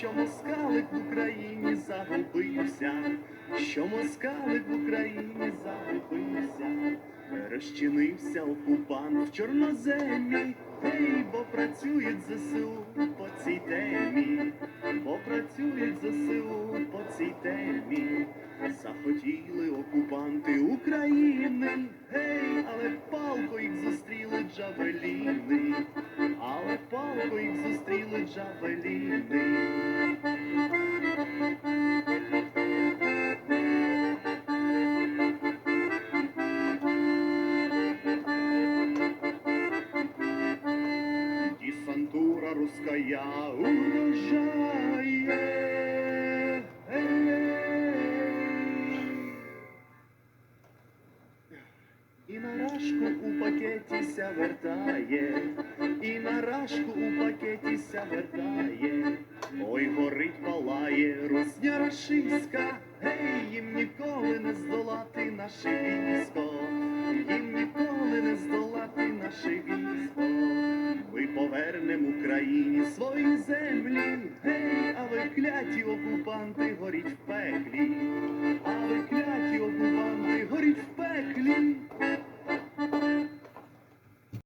що москалик в Україні загубився, що москалик в Україні загубився, розчинився окупант в чорноземі, Ей, бо працюють ЗСУ по цій темі, бо працюють ЗСУ по цій темі. Захотіли окупанти України, гей, джавеліни. Десантура русская угрожает. І на рашку у пакеті ся вертає, і на рашку у пакеті ся вертає. Ой, горить палає, русня рашиська, гей, їм ніколи не здолати наше військо, їм ніколи не здолати наше військо. Ми повернемо Україні свої землі, гей, а ви кляті окупанти горіть в пеклі, а ви